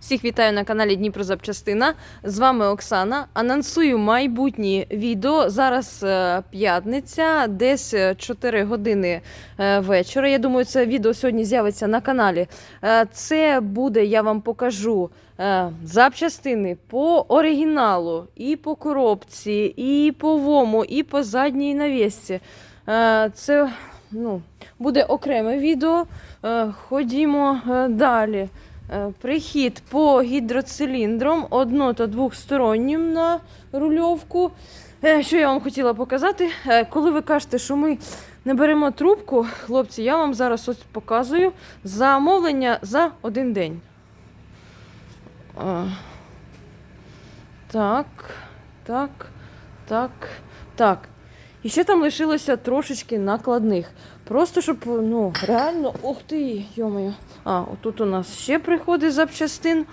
Всіх вітаю на каналі Дніпро Запчастина. З вами Оксана. Анонсую майбутні відео. Зараз е, п'ятниця, десь е, 4 години е, вечора. Я думаю, це відео сьогодні з'явиться на каналі. Е, Це буде, я вам покажу е, запчастини по оригіналу, і по коробці, і по вому, і по задній навісці. Е, Це ну, буде окреме відео. Е, Ходімо е, далі. Е, Прихід по гідроциліндрам одно- та двохстороннім на рульовку. Е, Що я вам хотіла показати? Е, Коли ви кажете, що ми не беремо трубку, хлопці, я вам зараз ось показую замовлення за один день. Так, так, так, так. І ще там лишилося трошечки накладних. Просто щоб, ну, реально, ух ти, йомою. А, отут у нас ще приходить запчастин.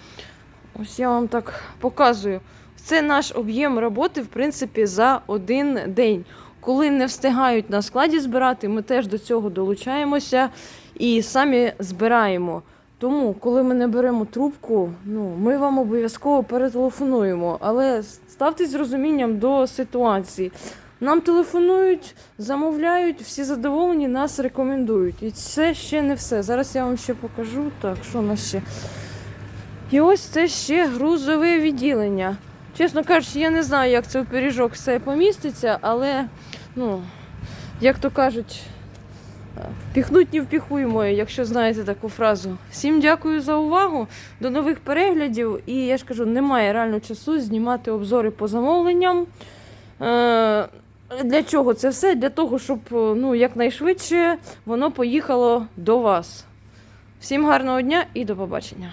Ось я вам так показую. Це наш об'єм роботи, в принципі, за один день. Коли не встигають на складі збирати, ми теж до цього долучаємося і самі збираємо. Тому, коли ми не беремо трубку, ну, ми вам обов'язково перетелефонуємо. Але ставтесь з розумінням до ситуації. Нам телефонують, замовляють, всі задоволені, нас рекомендують. І це ще не все. Зараз я вам ще покажу. Так, що у нас ще? І ось це ще грузове відділення. Чесно кажучи, я не знаю, як це в пиріжок все поміститься, але, ну, як то кажуть, піхнуть не впіхуємо, якщо знаєте таку фразу. Всім дякую за увагу. До нових переглядів. І я ж кажу, немає реально часу знімати обзори по замовленням. Е, для чого це все? Для того, щоб ну, якнайшвидше воно поїхало до вас. Всім гарного дня і до побачення.